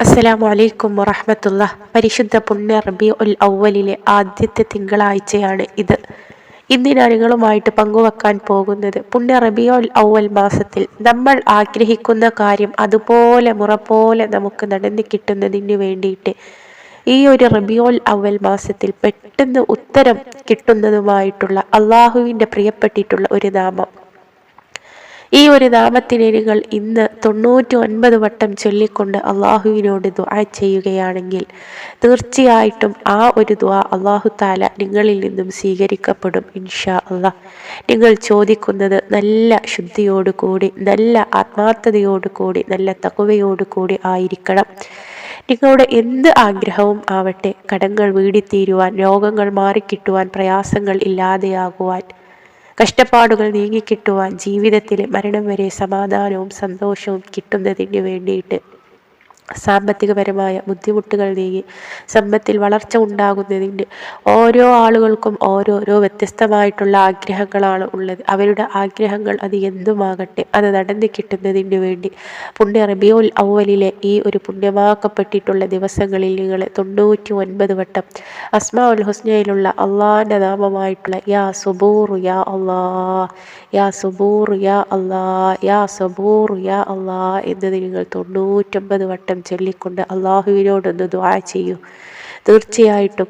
അസ്സലാമു അലൈക്കും വറഹമത്തുള്ള പരിശുദ്ധ പുണ്യ റബി ഉൽ ഔവലിലെ ആദ്യത്തെ തിങ്കളാഴ്ചയാണ് ഇത്. ഇന്ന് ഞാൻ നിങ്ങളുമായിട്ട് പങ്കുവെക്കാൻ പോകുന്നത് പുണ്യ റബിയോൽ ഔവൽ മാസത്തിൽ നമ്മൾ ആഗ്രഹിക്കുന്ന കാര്യം അതുപോലെ മുറ പോലെ നമുക്ക് നടന്നു കിട്ടുന്നതിന് വേണ്ടിയിട്ട് ഈ ഒരു റബിയോൽ അവൽ മാസത്തിൽ പെട്ടെന്ന് ഉത്തരം കിട്ടുന്നതുമായിട്ടുള്ള അള്ളാഹുവിന്റെ പ്രിയപ്പെട്ടിട്ടുള്ള ഒരു നാമം. ഈ ഒരു നാമത്തിനരികൾ ഇന്ന് തൊണ്ണൂറ്റി ഒൻപത് വട്ടം ചൊല്ലിക്കൊണ്ട് അള്ളാഹുവിനോട് ദ്വാ ചെയ്യുകയാണെങ്കിൽ തീർച്ചയായിട്ടും ആ ഒരു ദ്വാ അള്ളാഹു താല നിങ്ങളിൽ നിന്നും സ്വീകരിക്കപ്പെടും ഇൻഷാ അള്ളാഹ് നിങ്ങൾ ചോദിക്കുന്നത് നല്ല ശുദ്ധിയോടുകൂടി നല്ല ആത്മാർത്ഥതയോടുകൂടി നല്ല തകവയോടു കൂടി ആയിരിക്കണം. നിങ്ങളുടെ എന്ത് ആഗ്രഹവും ആവട്ടെ കടങ്ങൾ വീടിത്തീരുവാൻ രോഗങ്ങൾ മാറിക്കിട്ടുവാൻ പ്രയാസങ്ങൾ ഇല്ലാതെയാകുവാൻ കഷ്ടപ്പാടുകൾ നീങ്ങിക്കിട്ടുവാൻ ജീവിതത്തിലെ മരണം വരെ സമാധാനവും സന്തോഷവും കിട്ടുന്നതിന് വേണ്ടിയിട്ട്. സാമ്പത്തികപരമായ ബുദ്ധിമുട്ടുകൾ നീങ്ങി സമ്പത്തിൽ വളർച്ച ഉണ്ടാകുന്നതിന് ഓരോ ആളുകൾക്കും ഓരോരോ വ്യത്യസ്തമായിട്ടുള്ള ആഗ്രഹങ്ങളാണ് ഉള്ളത്. അവരുടെ ആഗ്രഹങ്ങൾ അത് എന്തുമാകട്ടെ അത് നടന്നു കിട്ടുന്നതിന് വേണ്ടി പുണ്യ റബിയുൽ ഔവലിലെ ഈ ഒരു പുണ്യമാക്കപ്പെട്ടിട്ടുള്ള ദിവസങ്ങളിൽ നിങ്ങൾ തൊണ്ണൂറ്റി ഒൻപത് വട്ടം അസ്മാ ഉൽ ഹുസ്നയിലുള്ള അള്ളാഹിന്റെ നാമമായിട്ടുള്ള യാ സുബൂർ യാ അള്ളാ യാ സുബൂർ യാ അള്ളാ യാ സുബൂർ യാ അള്ളാ എന്നത് നിങ്ങൾ തൊണ്ണൂറ്റൊമ്പത് വട്ടം ചൊല്ലിക്കൊണ്ട് അള്ളാഹുവിനോടൊന്ന് ദ്വാ ചെയ്യൂ. തീർച്ചയായിട്ടും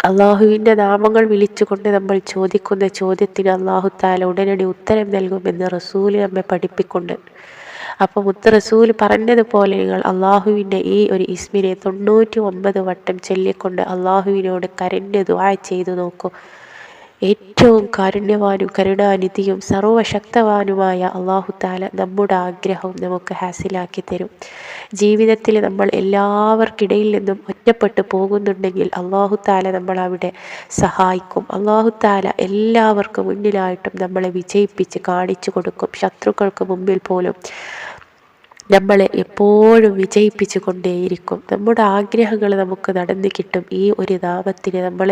അള്ളാഹുവിന്റെ നാമങ്ങൾ വിളിച്ചുകൊണ്ട് നമ്മൾ ചോദിക്കുന്ന ചോദ്യത്തിന് അള്ളാഹു താല ഉടനടി ഉത്തരം നൽകുമെന്ന് റസൂൽ നമ്മെ പഠിപ്പിക്കൊണ്ട് അപ്പം മുത്ത റസൂൽ പറഞ്ഞതുപോലെ നിങ്ങൾ അള്ളാഹുവിന്റെ ഈ ഒരു ഇസ്മിനെ തൊണ്ണൂറ്റി ഒമ്പത് വട്ടം ചൊല്ലിക്കൊണ്ട് അള്ളാഹുവിനോട് കരഞ്ഞ് ദ്വാ ചെയ്തു നോക്കൂ. ഏറ്റവും കാരുണ്യവാനും കരുണാനിധിയും സർവശക്തവാനുമായ അള്ളാഹു താല നമ്മുടെ ആഗ്രഹവും നമുക്ക് ഹാസിലാക്കി തരും. ജീവിതത്തിൽ നമ്മൾ എല്ലാവർക്കിടയിൽ നിന്നും ഒറ്റപ്പെട്ടു പോകുന്നുണ്ടെങ്കിൽ അള്ളാഹു താല നമ്മളവിടെ സഹായിക്കും. അള്ളാഹു താല എല്ലാവർക്കും മുന്നിലായിട്ടും നമ്മളെ വിജയിപ്പിച്ച് കാണിച്ചു കൊടുക്കും. ശത്രുക്കൾക്ക് മുമ്പിൽ പോലും നമ്മളെ എപ്പോഴും വിജയിപ്പിച്ചു കൊണ്ടേയിരിക്കും നമ്മുടെ ആഗ്രഹങ്ങൾ നമുക്ക് നടന്നു കിട്ടും. ഈ ഒരു നാമത്തിന് നമ്മൾ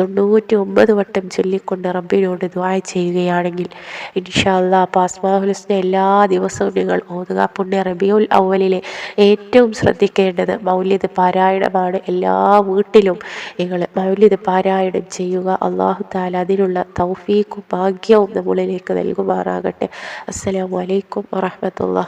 തൊണ്ണൂറ്റി ഒമ്പത് വട്ടം ചൊല്ലിക്കൊണ്ട് റബ്ബിനോട് ദ്വായ ചെയ്യുകയാണെങ്കിൽ ഇൻഷാല്ല പാസ്മാഹുലിസിനെ എല്ലാ ദിവസവും നിങ്ങൾ ഓതുക. പുണ്യ റബിയുൽ അവലിലെ ഏറ്റവും ശ്രദ്ധിക്കേണ്ടത് മൗല്യത് പാരായണമാണ്. എല്ലാ വീട്ടിലും നിങ്ങൾ മൗല്യത് പാരായണം ചെയ്യുക. അള്ളാഹു താല അതിനുള്ള തൗഫീഖും ഭാഗ്യവും നമ്മളിലേക്ക് നൽകുമാറാകട്ടെ. അസ്സലാമു അലൈക്കും വറഹമത്തുള്ള